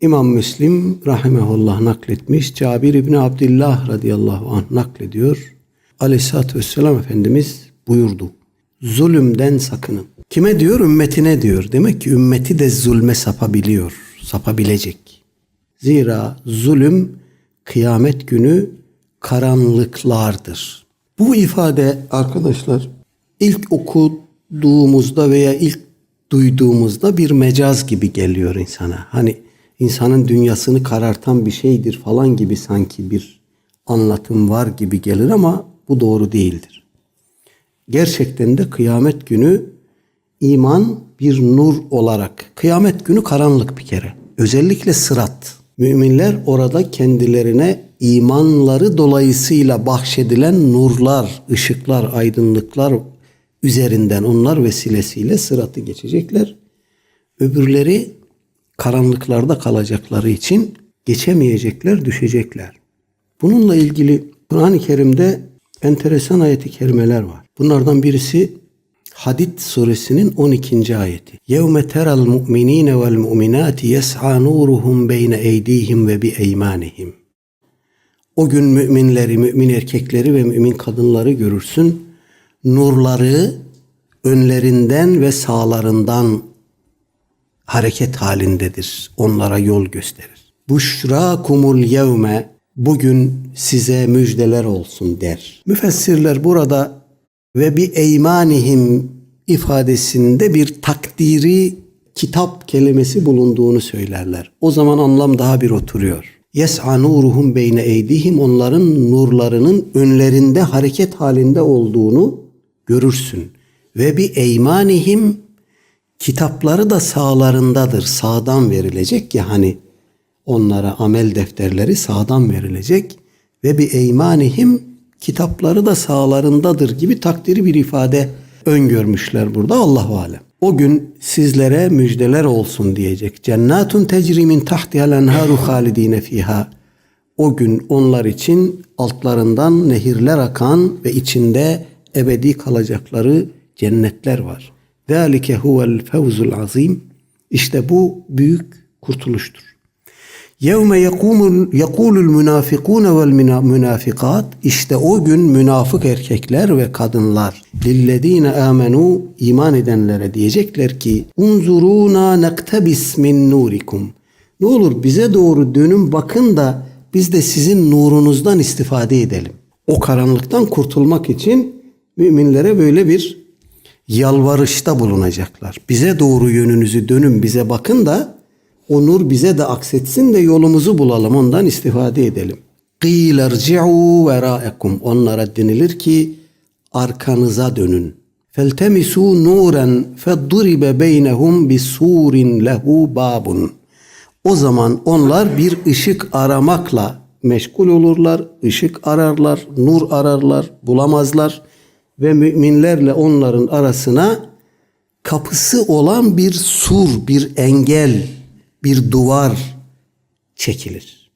İmam Müslim rahimehullah nakletmiş. Cabir İbni Abdullah radıyallahu anh naklediyor. Aleyhisselatü Vesselam Efendimiz buyurdu. Zulümden sakının. Kime diyor? Ümmetine diyor. Demek ki ümmeti de zulme sapabiliyor. Sapabilecek. Zira zulüm kıyamet günü karanlıklardır. Bu ifade arkadaşlar ilk okuduğumuzda veya ilk duyduğumuzda bir mecaz gibi geliyor insana. Hani insanın dünyasını karartan bir şeydir falan gibi sanki bir anlatım var gibi gelir ama bu doğru değildir. Gerçekten de kıyamet günü iman bir nur olarak, kıyamet günü karanlık bir kere. Özellikle sırat. Müminler orada kendilerine imanları dolayısıyla bahşedilen nurlar, ışıklar, aydınlıklar üzerinden onlar vesilesiyle sıratı geçecekler. Öbürleri karanlıklarda kalacakları için geçemeyecekler, düşecekler. Bununla ilgili Kur'an-ı Kerim'de enteresan ayeti kerimeler var. Bunlardan birisi Hadid suresinin 12. ayeti. Vel mu'minati yes'a nuruhum beyne eydihim ve bi eymanihim. O gün müminleri, mümin erkekleri ve mümin kadınları görürsün. Nurları önlerinden ve sağlarından hareket halindedir. Onlara yol gösterir. Buşra kumul yevme bugün size müjdeler olsun der. Müfessirler burada ve bir eymanihim ifadesinde bir takdiri kitap kelimesi bulunduğunu söylerler. O zaman anlam daha bir oturuyor. Yes'a nuruhum beyne eydihim onların nurlarının önlerinde hareket halinde olduğunu görürsün. Ve bir eymanihim kitapları da sağlarındadır. Sağdan verilecek ya hani onlara amel defterleri sağdan verilecek ve bir eymanihim kitapları da sağlarındadır gibi takdiri bir ifade öngörmüşler burada Allahu alem. O gün sizlere müjdeler olsun diyecek. Cennetun tecri min tahtihal enharu halidine fiha. O gün onlar için altlarından nehirler akan ve içinde ebedi kalacakları cennetler var. Zalike huvel fevzul azim. İşte bu büyük kurtuluştur. Yevme yekulul münafikun vel münafikat işte o gün münafık erkekler ve kadınlar lillezine amenu iman edenlere diyecekler ki unzuruna nektebis min nurikum ne olur bize doğru dönün bakın da biz de sizin nurunuzdan istifade edelim. O karanlıktan kurtulmak için müminlere böyle bir yalvarışta bulunacaklar. Bize doğru yönünüzü dönün bize bakın da o nur bize de aksetsin de yolumuzu bulalım ondan istifade edelim. قِيلَ ارْجِعُوا وَرَاءَكُمْ Onlara denilir ki arkanıza dönün. فَالْتَمِسُوا نُورًا فَضُّرِبَ بَيْنَهُمْ بِسُورٍ لَهُ بَابٌ O zaman onlar bir ışık aramakla meşgul olurlar, ışık ararlar, nur ararlar, bulamazlar Ve müminlerle onların arasına kapısı olan bir sur, bir engel, bir duvar çekilir.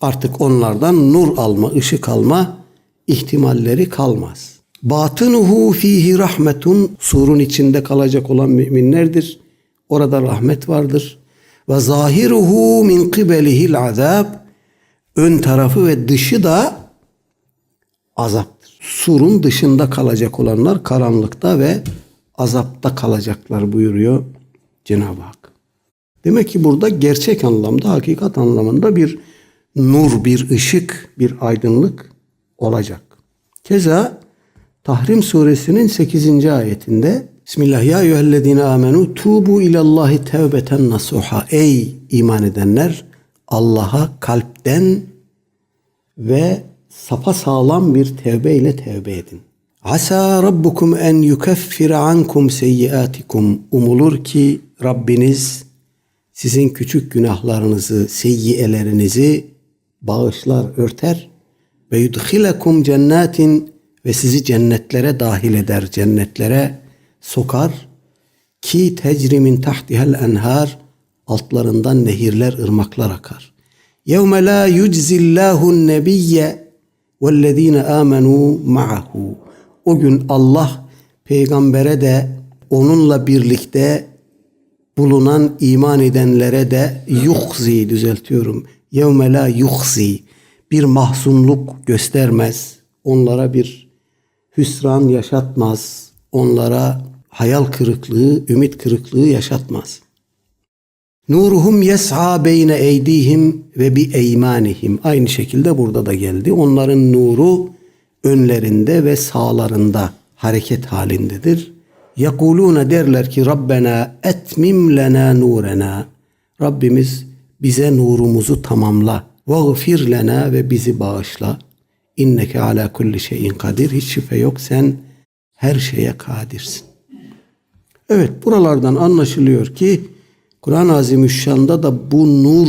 Artık onlardan nur alma, ışık alma ihtimalleri kalmaz. Batınuhu fihi rahmetun surun içinde kalacak olan müminlerdir. Orada rahmet vardır. Ve zahiruhu min kibelihil azab ön tarafı ve dışı da azaptır. Surun dışında kalacak olanlar karanlıkta ve azapta kalacaklar buyuruyor Cenab-ı Hak. Demek ki burada gerçek anlamda, hakikat anlamında bir nur, bir ışık, bir aydınlık olacak. Keza Tahrim suresinin 8. ayetinde Bismillah ya eyyühellezine amenu tubu ilallahi tevbeten nasuha. Ey iman edenler Allah'a kalpten ve sapa sağlam bir tevbe ile tevbe edin. Asa rabbukum en yukeffira ankum seyyiatikum. Umulur ki Rabbiniz sizin küçük günahlarınızı, seyyiyelerinizi bağışlar, örter ve yudhilekum cennetin ve sizi cennetlere dahil eder, cennetlere sokar ki tecrimin tahtihel enhar altlarından nehirler, ırmaklar akar. Yevme la yuczillahu nebiyye vellezine amenu ma'ahu. O gün Allah peygambere de onunla birlikte bulunan iman edenlere de yuhzi düzeltiyorum. Yevme la yuhzi bir mahzunluk göstermez. Onlara bir hüsran yaşatmaz. Onlara hayal kırıklığı, ümit kırıklığı yaşatmaz. Nuruhum yes'a beyne eydihim ve bi eymanihim. Aynı şekilde burada da geldi. Onların nuru önlerinde ve sağlarında hareket halindedir. Yakuluna derler ki Rabbena etmim lena nurena. Rabbimiz bize nurumuzu tamamla. Vagfir lena ve bizi bağışla. İnneke ala kulli şeyin kadir. Hiç şüphe yok sen her şeye kadirsin. Evet buralardan anlaşılıyor ki Kur'an-ı Azimüşşan'da da bu nur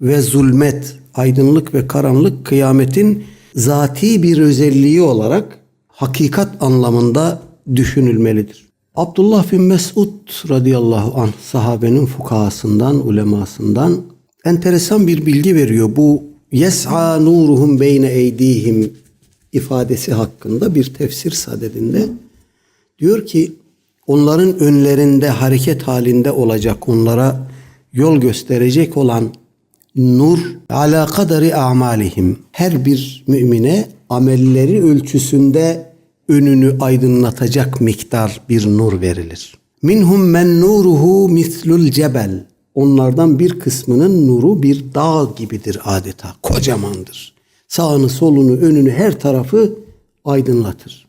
ve zulmet, aydınlık ve karanlık kıyametin zati bir özelliği olarak hakikat anlamında düşünülmelidir. Abdullah bin Mesud radıyallahu anh sahabenin fukahasından, ulemasından enteresan bir bilgi veriyor. Bu yes'a nuruhum beyne eydihim ifadesi hakkında bir tefsir sadedinde diyor ki onların önlerinde hareket halinde olacak onlara yol gösterecek olan nur ala kadari amalihim her bir mümine amelleri ölçüsünde önünü aydınlatacak miktar bir nur verilir. Minhum men nuruhu mislul cebel. Onlardan bir kısmının nuru bir dağ gibidir adeta. Kocamandır. Sağını, solunu, önünü, her tarafı aydınlatır.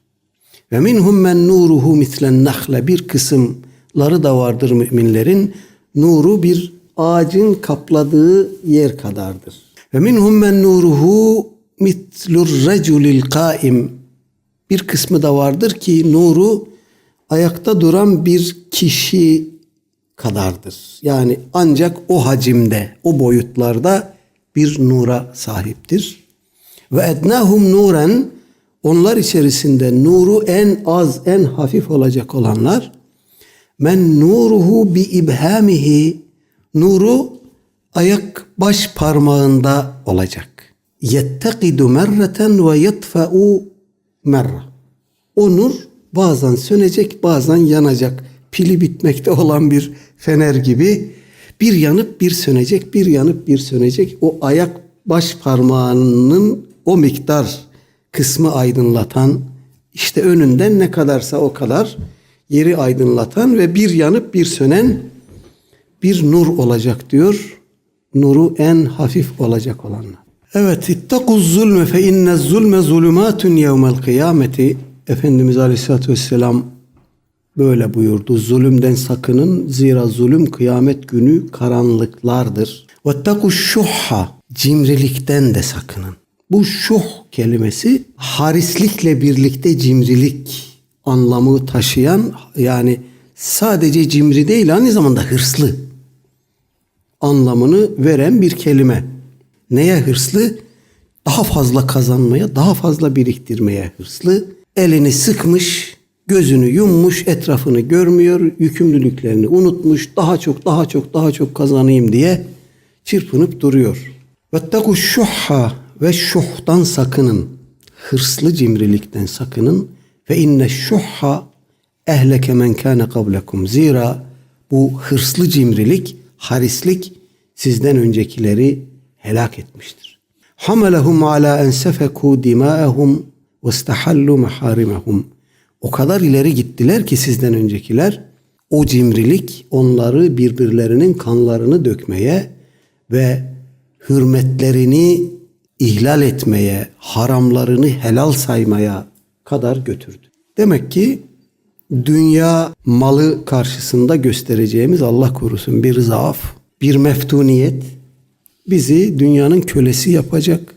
Ve minhum men nuruhu mislen nahle. Bir kısımları da vardır müminlerin. Nuru bir ağacın kapladığı yer kadardır. Ve minhum men nuruhu mitlur reculil kaim. Bir kısmı da vardır ki nuru ayakta duran bir kişi kadardır. Yani ancak o hacimde, o boyutlarda bir nura sahiptir. Ve ednahum nuren onlar içerisinde nuru en az, en hafif olacak olanlar men nuruhu bi ibhamihi nuru ayak baş parmağında olacak. Yettekidu merreten ve yetfa'u merra. O nur bazen sönecek, bazen yanacak. Pili bitmekte olan bir fener gibi bir yanıp bir sönecek, bir yanıp bir sönecek. O ayak baş parmağının o miktar kısmı aydınlatan, işte önünden ne kadarsa o kadar yeri aydınlatan ve bir yanıp bir sönen bir nur olacak diyor. Nuru en hafif olacak olanlar. Evet, ittakuz zulme fe inne zulme zulümatun yevmel kıyameti. Efendimiz Aleyhisselatü Vesselam böyle buyurdu. Zulümden sakının zira zulüm kıyamet günü karanlıklardır. Vettaku şuhha cimrilikten de sakının. Bu şuh kelimesi harislikle birlikte cimrilik anlamı taşıyan yani sadece cimri değil aynı zamanda hırslı anlamını veren bir kelime. Neye hırslı? Daha fazla kazanmaya, daha fazla biriktirmeye hırslı. Elini sıkmış, gözünü yummuş, etrafını görmüyor, yükümlülüklerini unutmuş, daha çok, daha çok, daha çok kazanayım diye çırpınıp duruyor. Vettaku şuhha ve şuhtan sakının. Hırslı cimrilikten sakının. Ve inne şuhha ehleke men kâne kablekum. Zira bu hırslı cimrilik, harislik sizden öncekileri helak etmiştir. Hamelehum ala en sefeku dima'ehum ve istahallu maharimehum. O kadar ileri gittiler ki sizden öncekiler o cimrilik onları birbirlerinin kanlarını dökmeye ve hürmetlerini ihlal etmeye, haramlarını helal saymaya kadar götürdü. Demek ki dünya malı karşısında göstereceğimiz Allah korusun bir zaaf, bir meftuniyet bizi dünyanın kölesi yapacak.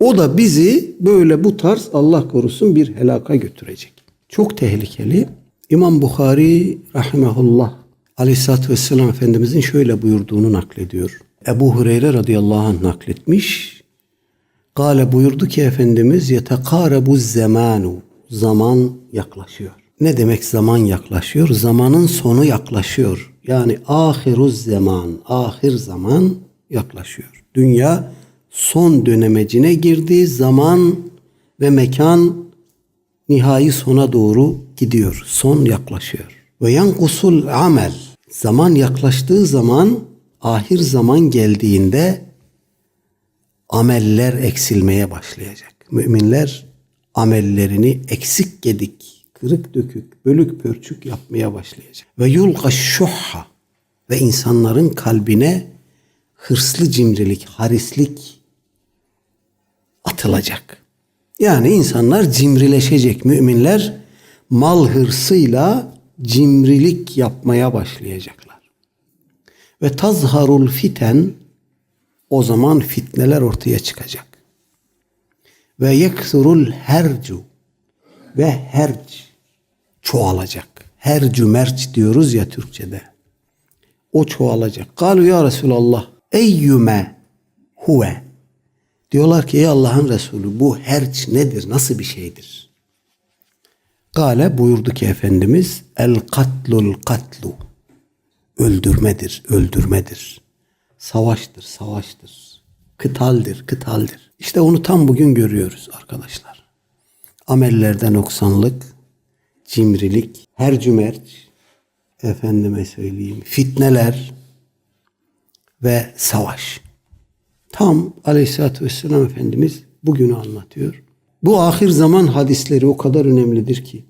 O da bizi böyle bu tarz Allah korusun bir helaka götürecek. Çok tehlikeli. İmam Bukhari rahimahullah Aleyhisselatü Vesselam Efendimizin şöyle buyurduğunu naklediyor. Ebu Hureyre radıyallahu anh nakletmiş. Gale buyurdu ki Efendimiz bu zamanu. Zaman yaklaşıyor. Ne demek zaman yaklaşıyor? Zamanın sonu yaklaşıyor. Yani ahiruz zaman, ahir zaman yaklaşıyor. Dünya son dönemecine girdi. Zaman ve mekan nihai sona doğru gidiyor. Son yaklaşıyor. Ve yankusul amel. Zaman yaklaştığı zaman, ahir zaman geldiğinde ameller eksilmeye başlayacak. Müminler amellerini eksik gedik, kırık dökük, bölük pörçük yapmaya başlayacak. Ve yulga şuhha ve insanların kalbine hırslı cimrilik, harislik atılacak. Yani insanlar cimrileşecek. Müminler mal hırsıyla cimrilik yapmaya başlayacaklar. Ve tazharul fiten o zaman fitneler ortaya çıkacak. Ve yeksurul hercu ve herc çoğalacak. Hercü merç diyoruz ya Türkçe'de. O çoğalacak. Kalu ya Resulallah eyyüme huve. Diyorlar ki ey Allah'ın Resulü bu herç nedir? Nasıl bir şeydir? Gale buyurdu ki Efendimiz el katlul katlu. Öldürmedir, öldürmedir. Savaştır, savaştır. Kıtaldir, kıtaldir. İşte onu tam bugün görüyoruz arkadaşlar. Amellerde noksanlık, cimrilik, her cümerç, efendime söyleyeyim, fitneler ve savaş. Tam aleyhissalatü vesselam Efendimiz bugünü anlatıyor. Bu ahir zaman hadisleri o kadar önemlidir ki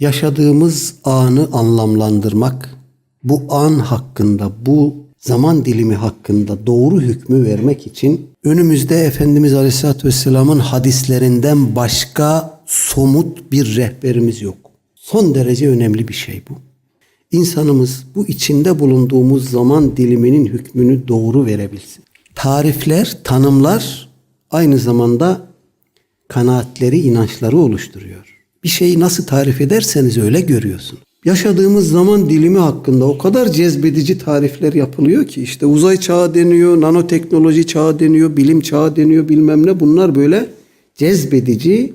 yaşadığımız anı anlamlandırmak, bu an hakkında, bu zaman dilimi hakkında doğru hükmü vermek için önümüzde Efendimiz Aleyhisselatü Vesselam'ın hadislerinden başka somut bir rehberimiz yok. Son derece önemli bir şey bu. İnsanımız bu içinde bulunduğumuz zaman diliminin hükmünü doğru verebilsin. Tarifler, tanımlar aynı zamanda kanaatleri, inançları oluşturuyor. Bir şeyi nasıl tarif ederseniz öyle görüyorsun. Yaşadığımız zaman dilimi hakkında o kadar cezbedici tarifler yapılıyor ki işte uzay çağı deniyor, nanoteknoloji çağı deniyor, bilim çağı deniyor bilmem ne bunlar böyle cezbedici,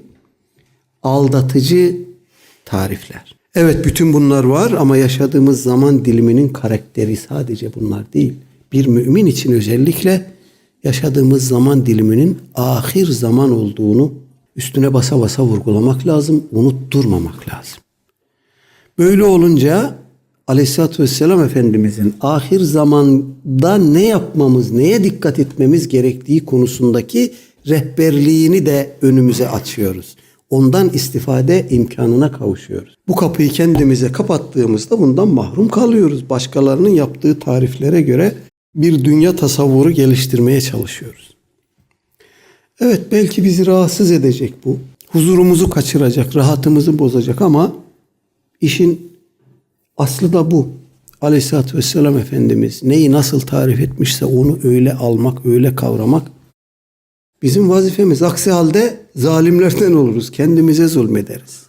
aldatıcı tarifler. Evet bütün bunlar var ama yaşadığımız zaman diliminin karakteri sadece bunlar değil. Bir mümin için özellikle yaşadığımız zaman diliminin ahir zaman olduğunu üstüne basa basa vurgulamak lazım, unutturmamak lazım. Böyle olunca Aleyhisselatü Vesselam Efendimizin ahir zamanda ne yapmamız, neye dikkat etmemiz gerektiği konusundaki rehberliğini de önümüze açıyoruz. Ondan istifade imkanına kavuşuyoruz. Bu kapıyı kendimize kapattığımızda bundan mahrum kalıyoruz. Başkalarının yaptığı tariflere göre bir dünya tasavvuru geliştirmeye çalışıyoruz. Evet belki bizi rahatsız edecek bu. Huzurumuzu kaçıracak, rahatımızı bozacak ama işin aslı da bu. Aleyhisselatü Vesselam Efendimiz neyi nasıl tarif etmişse onu öyle almak, öyle kavramak bizim vazifemiz. Aksi halde zalimlerden oluruz, kendimize zulmederiz.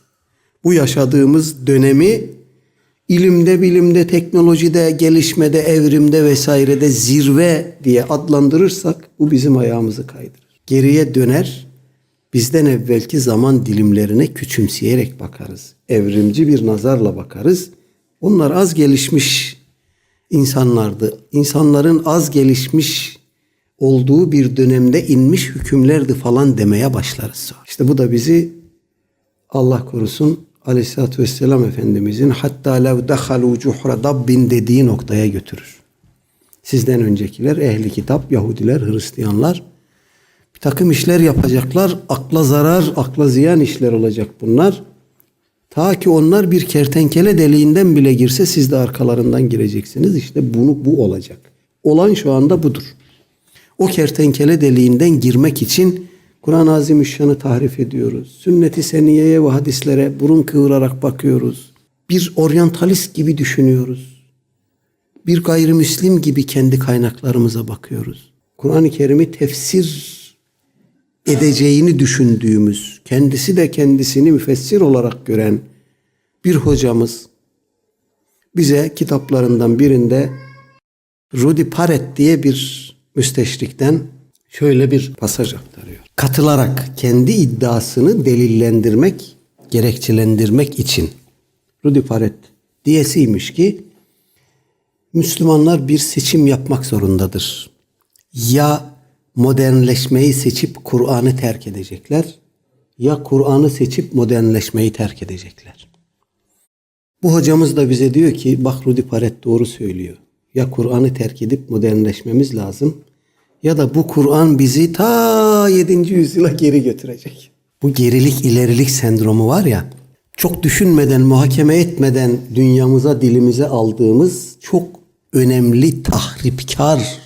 Bu yaşadığımız dönemi ilimde, bilimde, teknolojide, gelişmede, evrimde vesairede zirve diye adlandırırsak bu bizim ayağımızı kaydırır. Geriye döner, bizden evvelki zaman dilimlerine küçümseyerek bakarız. Evrimci bir nazarla bakarız. Onlar az gelişmiş insanlardı. İnsanların az gelişmiş olduğu bir dönemde inmiş hükümlerdi falan demeye başlarız sonra. İşte bu da bizi Allah korusun Aleyhisselatü Vesselam Efendimizin hatta lev dehalu cuhra dabbin dediği noktaya götürür. Sizden öncekiler ehli kitap, Yahudiler, Hristiyanlar bir takım işler yapacaklar. Akla zarar, akla ziyan işler olacak bunlar. Ta ki onlar bir kertenkele deliğinden bile girse siz de arkalarından gireceksiniz. İşte bunu bu olacak. Olan şu anda budur. O kertenkele deliğinden girmek için Kur'an-ı Azimüşşan'ı tahrif ediyoruz. Sünnet-i seniyeye ve hadislere burun kıvırarak bakıyoruz. Bir oryantalist gibi düşünüyoruz. Bir gayrimüslim gibi kendi kaynaklarımıza bakıyoruz. Kur'an-ı Kerim'i tefsir edeceğini düşündüğümüz, kendisi de kendisini müfessir olarak gören bir hocamız bize kitaplarından birinde Rudi Paret diye bir müsteşrikten şöyle bir pasaj aktarıyor. Katılarak kendi iddiasını delillendirmek, gerekçelendirmek için Rudi Paret diyesiymiş ki Müslümanlar bir seçim yapmak zorundadır. Ya modernleşmeyi seçip Kur'an'ı terk edecekler ya Kur'an'ı seçip modernleşmeyi terk edecekler. Bu hocamız da bize diyor ki bak Rudi Paret doğru söylüyor. Ya Kur'an'ı terk edip modernleşmemiz lazım ya da bu Kur'an bizi ta 7. yüzyıla geri götürecek. Bu gerilik ilerilik sendromu var ya çok düşünmeden muhakeme etmeden dünyamıza dilimize aldığımız çok önemli tahripkar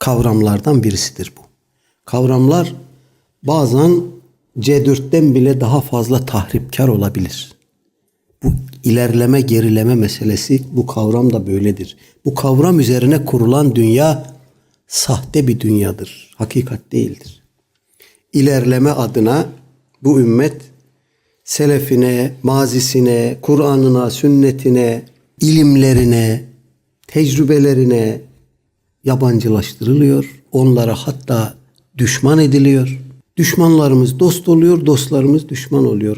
kavramlardan birisidir bu. Kavramlar bazen C4'ten bile daha fazla tahripkar olabilir. Bu ilerleme gerileme meselesi bu kavram da böyledir. Bu kavram üzerine kurulan dünya sahte bir dünyadır. Hakikat değildir. İlerleme adına bu ümmet selefine, mazisine, Kur'an'ına, sünnetine, ilimlerine, tecrübelerine yabancılaştırılıyor. Onlara hatta düşman ediliyor. Düşmanlarımız dost oluyor, dostlarımız düşman oluyor.